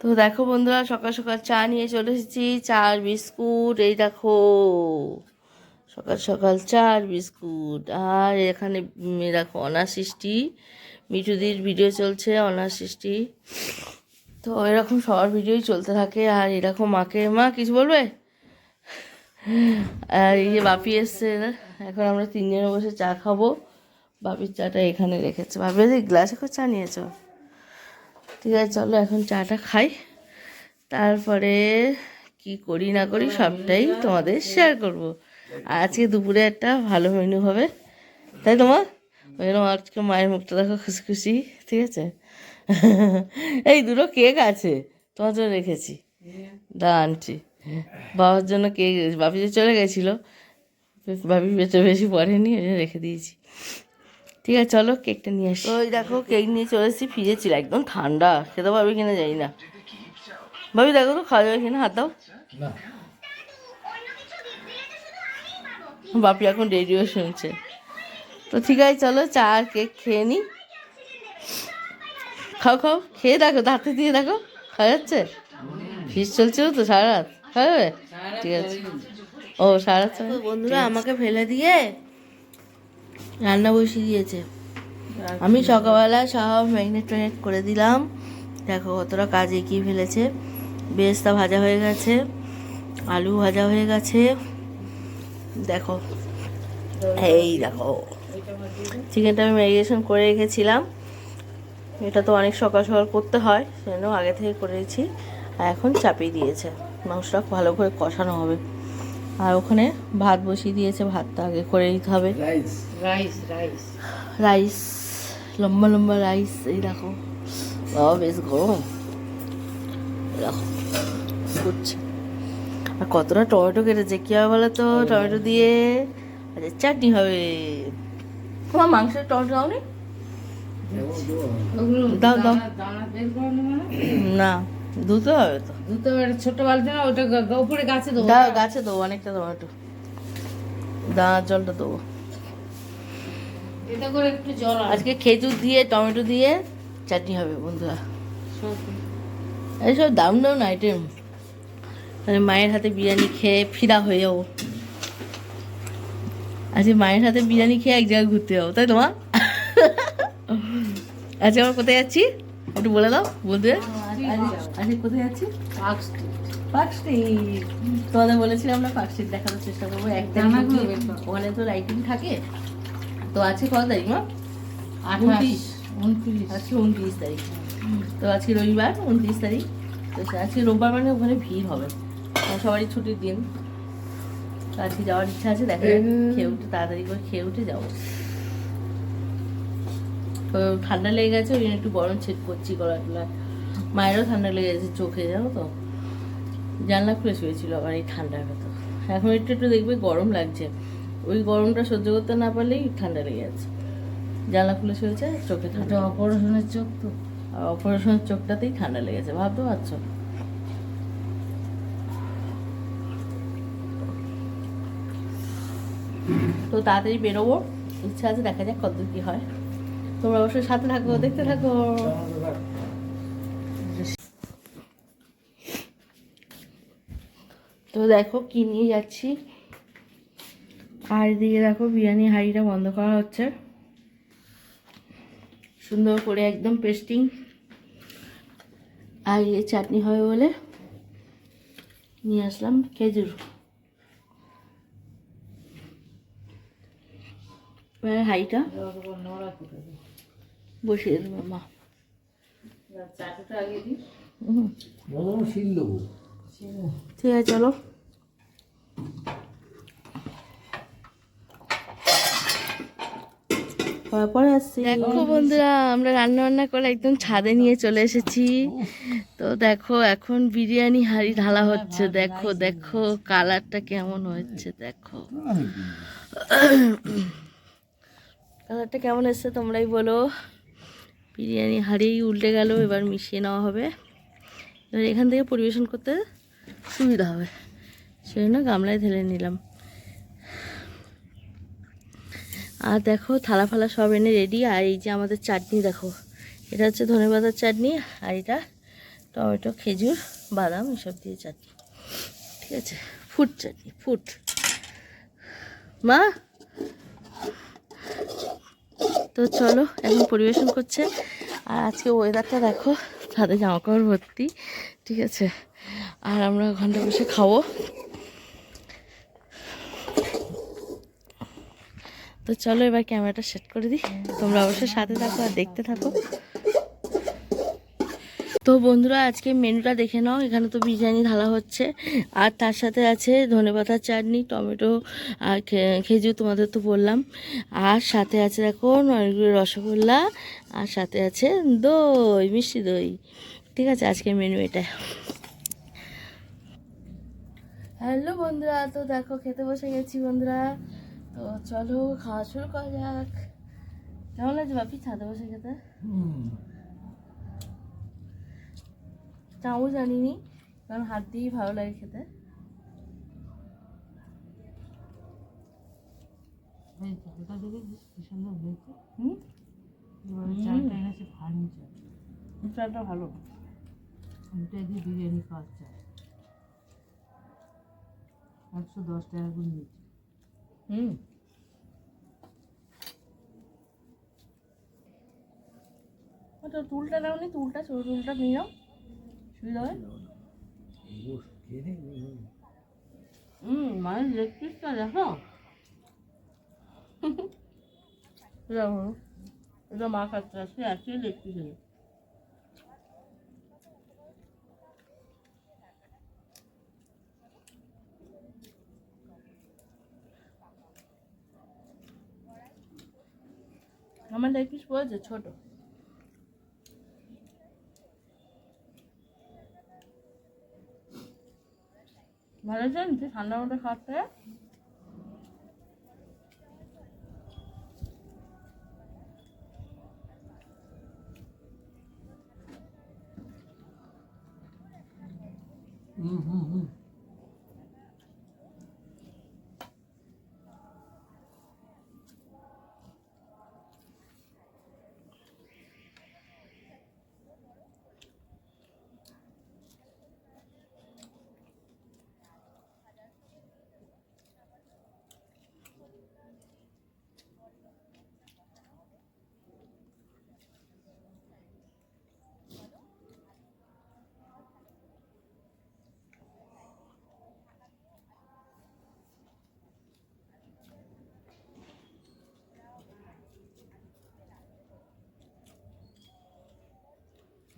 তো দেখো বন্ধুরা, সকাল সকাল চা নিয়ে চলে এসেছি চা আর বিস্কুট, এই দেখো। সকাল সকাল চা আর বিস্কুট, আর এখানে দেখো অনার সৃষ্টি, মিঠুদির ভিডিও চলছে অনার সৃষ্টি। তো এরকম সবার ভিডিওই চলতে থাকে, আর এরকম মাকে, মা, কিছু বলবে? আর এই যে বাপি এসছে, এখন আমরা তিনজনে বসে চা খাব। বাপির চাটা এখানে রেখেছে। বাপি গ্লাসে করে চা নিয়েছো? ঠিক আছে, চলো এখন চাটা খাই। তারপরে কি করি না করি সবটাই তোমাদের শেয়ার করব। আজকে দুপুরে একটা ভালো মেনু হবে। তাই তোমার ওই জন্য আজকে মায়ের মুখটা দেখো খুশি খুশি ঠিক আছে? এই দুটো কেক আছে, তোমার জন্য রেখেছি। দা আনছি বাবার জন্য কেক বাপি যে চলে গেছিল, বাপি বেঁচে বেশি পড়েনি, ওই জন্য রেখে দিয়েছি। ঠিক আছে চলো কেকটা নিয়ে আসি। ওই দেখো কেক নিয়ে চলে এসেছি ফ্রিজে ছিল একদম ঠান্ডা। খেতে পারবে কিনা জানি না। ভাবি দেখো তো খাওয়া যাবে কিনা হাত দাও। বাপি এখন রেডিও শুনছে। তো ঠিক আছে চলো চা আর কেক খেয়ে নি। খাও খাও খেয়ে দেখো দাঁতে দিয়ে দেখো খাওয়া যাচ্ছে? ফিস চলছিল তো সারা রাত খাবে ঠিক আছে। ও সারা রাত বন্ধুরা আমাকে ফেলে দিয়ে রান্না বসিয়ে দিয়েছে। আমি সকালবেলা সব ম্যাগনেট ট্যাগনেট করে দিলাম। দেখো কতটা কাজ এগিয়ে ফেলেছে। বেস্তা ভাজা হয়ে গেছে, আলু ভাজা হয়ে গেছে। দেখো, এই দেখো, চিকেনটা আমি ম্যারিনেশন করে রেখেছিলাম। এটা তো অনেক সকাল সকাল করতে হয়, সেজন্য আগে থেকে করেছি আর এখন চাপিয়ে দিয়েছে। মাংসটা ভালো করে কষানো হবে। আর ওখানে ভাত বসিয়ে দিয়েছে ভাতটা আগে করে নিতে হবে। রাইস রাইস রাইস লম্বা লম্বা রাইস এই দেখো। বাবা বেশ গরম। দেখো ফুটছে। আর কতটা টমেটো কেটেছে কী হবে বলো তো টমেটো দিয়ে আচ্ছা চাটনি হবে। তোমার মাংসের টমেটো দাও নি দাও, দাও। না। ধুতে হবে তো? দুটো একটা ছোট বালতি না ওটা উপরে গাছে দেবো দাও গাছে দেবো অনেকটা টমেটো দানার জলটা দেবো। এটা করে একটু জল আজকে খেজুর দিয়ে টমেটো দিয়ে চাটনি হবে বন্ধুরা। এইসব দাম দাম আইটেম তাহলে মায়ের হাতে বিরিয়ানি খেয়ে ফিরা হয়ে যাব। আজকে মায়ের হাতে বিরিয়ানি খেয়ে এক জায়গায় ঘুরতে যাব তাই তোমার? আজকে আমরা কোথায় যাচ্ছি? একটু বলে দাও বলতে আজকে কোথায় যাচ্ছি পার্ক স্ট্রিট। তোমাদের বলেছিলাম পার্ক স্ট্রিট দেখানোর চেষ্টা করব। এক। ওখানে তো লাইটিং থাকে। তো আছে কত তারিখ মা? আঠাশ। উনত্রিশ। উনত্রিশ আজকে উনত্রিশ তারিখ। তো আজকে রবিবার উনত্রিশ তারিখ। তো আজকে রোববার মানে ওখানে ভিড় হবে। সবারই ছুটির দিন। তো আজকে যাওয়ার ইচ্ছা আছে দেখা খেয়ে উঠে তাড়াতাড়ি করে খেয়ে উঠে যাব। তো ঠান্ডা লেগে গেছে ওই জন্য একটু গরম ছেট করছি গলা টলা মায়েরও ঠান্ডা লেগে গেছে চোখে জানো তো? জানলা খুলে শুয়েছিল আবার এই ঠান্ডার ভেতর এখন একটু একটু দেখবে গরম লাগছে। ওই গরমটা সহ্য করতে না পারলেই ঠান্ডা লেগে যাচ্ছে। জানলা খুলে শুয়েছে চোখে ঠান্ডা অপারেশনের চোখ তো। আর অপারেশনের চোখটাতেই ঠান্ডা লেগেছে ভাবতে পারছ? তো তাড়াতাড়ি বেরোবো ইচ্ছা আছে দেখা যাক কত কি হয়। তোমরা অবশ্যই সাথে থাকো দেখতে থাকো। তো দেখো কি নিয়ে যাচ্ছি। আর এদিকে দেখো বিরিয়ানি হাঁড়িটা বন্ধ করা হচ্ছে। সুন্দর করে একদম পেস্টিং আর এই চাটনি হবে বলে নিয়ে আসলাম খেজুর। এবার হাঁড়িটা বসিয়ে দেবো মা। চাটুটা আগে দিই। হুম। ঠিক আছে চলো। পরে আসছি। দেখো বন্ধুরা, আমরা রান্না বান্না করে একদম ছাদে নিয়ে চলে এসেছি। তো দেখো, এখন বিরিয়ানি হাঁড়ি ঢালা হচ্ছে। দেখো দেখো, কালারটা কেমন হচ্ছে দেখো। কালারটা কেমন এসছে তোমরাই বলো। বিরিয়ানি হাঁড়ি উল্টে গেল, এবার মিশিয়ে নেওয়া হবে। এবার এখান থেকে পরিবেশন করতে সুবিধা হবে। সেই জন্য গামলায় ঢেলে নিলাম। আর দেখো থালা ফালা সব এনে রেডি আর এই যে আমাদের চাটনি দেখো। এটা হচ্ছে ধনেপাতার চাটনি, আর এটা টমেটো, খেজুর, বাদাম, এসব দিয়ে চাটনি। ঠিক আছে? ফুট চাটনি, ফুট। মা? তো চলো, এখন পরিবেশন করছে। আর আজকে ওয়েদারটা দেখো সাথে জামা কাপড় ভর্তি। ঠিক আছে? আর আমরা ঘণ্টা বসে খাব। তো চলো এবার ক্যামেরাটা সেট করে দিই। তোমরা অবশ্যই সাথে থাকো আর দেখতে থাকো। তো বন্ধুরা, আজকে মেনুটা দেখে নাও। এখানে তো বিরিয়ানি ঢালা হচ্ছে। আর তার সাথে আছে ধনেপাতার চাটনি, টমেটো আর খেজুর তোমাদের তো বললাম। আর সাথে আছে দেখো অনেকগুলো রসগোল্লা। আর সাথে আছে দই, মিষ্টি দই। ঠিক আছে, আজকের মেনু এটা হ্যালো বন্ধুরা, তো দেখো খেতে বসে গেছি বন্ধুরা। তো চলো খাওয়া শুরু করা যাক। কেমন লাগছে বাপি? ছাদে বসে খেতে? চামচ আনিনি কারণ হাত দিয়েই ভালো লাগে খেতে। চালটা ভালো। এটা দিয়ে বিরিয়ানি খাওয়ার চাল একশো দশ টাকা করে নিচ্ছে। হুম ওটা টুলটা নাও নি টুলটা ছোটো টুলটা নিয়ে নাও সুবিধা হয়? হুম মানে লেগ পিসটা দেখো। এটা মা খাচ্ছে আজকে আজকে লেগ পিস আমার লেগ পিস ছোট। ভালো জানছি ঠান্ডা মতো খাচ্ছে হুম হুম হুম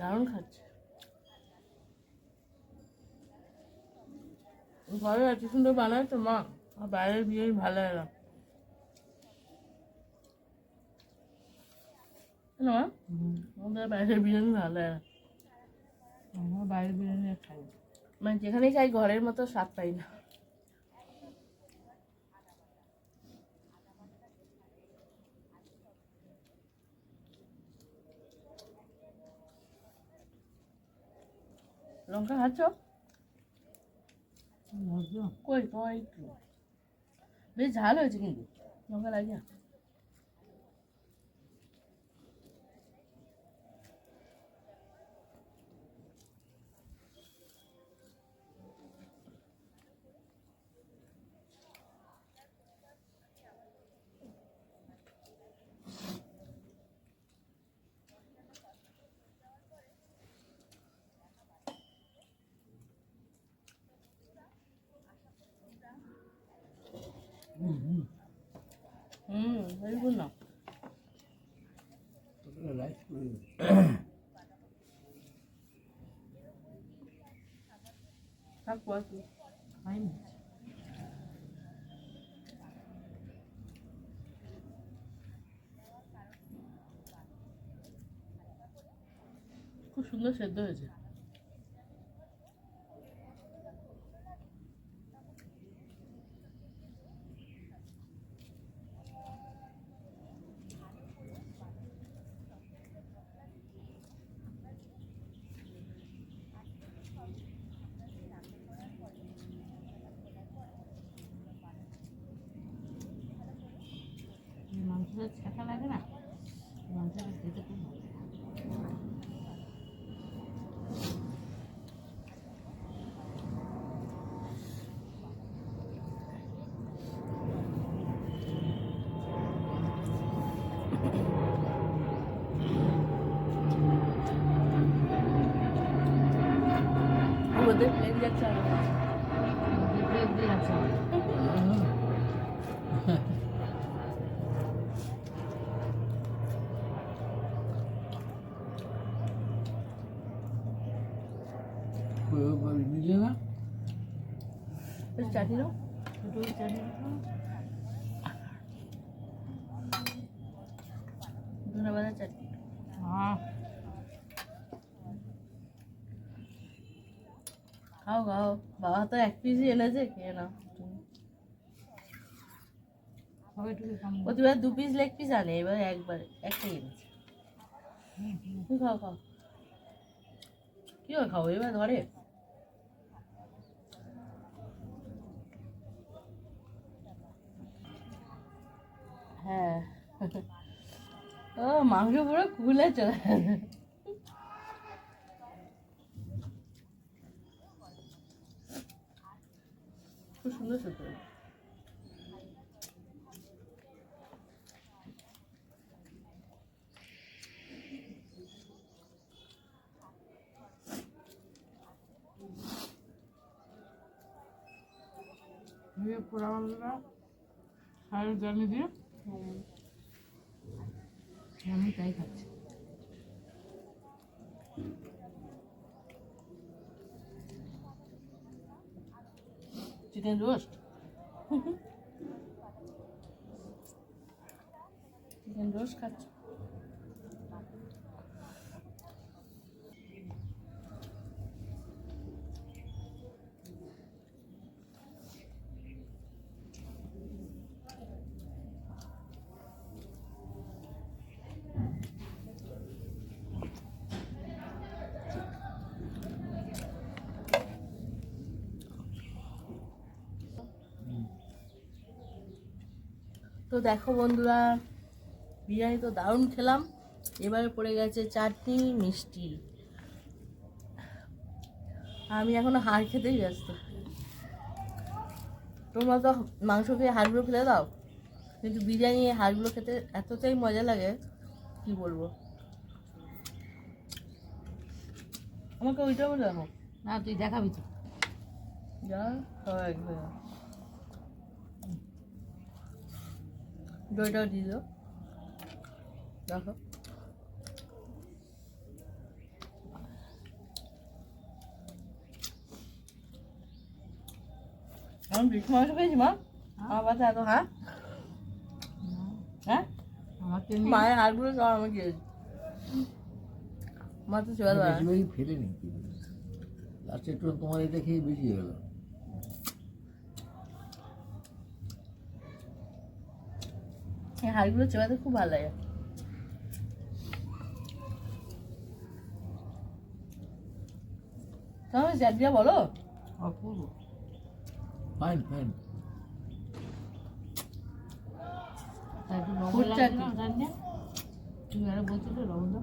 দারুণ খাচ্ছে। ঘরে এত সুন্দর বানায় তো মা। আর বাইরের বিরিয়ানি ভালো লাগে না আমাদের বাইরের বিরিয়ানি ভালো আমরা বাইরের বিরিয়ানি খাই। মানে যেখানেই খাই ঘরের মতো স্বাদ পাই না। লঙ্কা খাচ্ছ বুঝছ? কই তোমার একটু বেশ ঝাল হয়েছে কিন্তু লঙ্কা লাগে না হুম হুম হুম ভেরি গুড থাক পর কি খাইনি খুব সুন্দর সেদ্ধ হয়েছে এই মাংসটা ছ্যাঁকা লাগে না? মাংসটা খেতে খুব ভালো লাগে। ওদের প্লেন যাচ্ছে আর ব্রেক দিয়ে রাখছে আমার। নিজে না দাও। চাটনি খাও খাও। বাবা তো এক পিসই এনেছে খেয়ে নাও। প্রতিবার দু পিস লেগ পিস আনে এবার একবার একটাই এনেছে। খাও খাও। কি হয় খাও এবার ধরে। হ্যাঁ। ও মাংস পুরো খুলে চলে খুব সুন্দর সুন্দর দিয়ে পোড়া মাংসটা সারের জানি দিয়ে আমি তাই খাচ্ছি চিকেন রোস্ট চিকেন রোস্ট খাচ্ছ তো দেখো বন্ধুরা বিরিয়ানি তো দারুণ খেলাম। এবারে পড়ে গেছে চাটনি মিষ্টি। আমি এখনও হাড় খেতেই ব্যস্ত। তোমরা তো মাংস খেয়ে হাড়গুলো ফেলে দাও। কিন্তু বিরিয়ানি হাড়গুলো খেতে এতটাই মজা লাগে কি বলব? আমাকে ওইটা দেখো না তুই দেখাবি তো। যা সবাই দইটাও দিয়ে দিও। দেখো। আমি বিষ মাংস পেয়েছি মা? আমার বাচ্চা এত হ্যাঁ? হ্যাঁ মায়ের হাড়গুলো সব আমি খেয়েছি। মা তো চলে ফেলে নি লাস্টে একটু তোমার এটা খেয়ে বেশি হলো এই হাড়গুলো চেবাতে খুব ভালো লাগে। বলো? অপূর্ব ফাইন ফাইন তাই একটু লবণ ফুড লাগছে চাটনি। না জানি না। তুমি আরও বলছিলে লবণ দাও।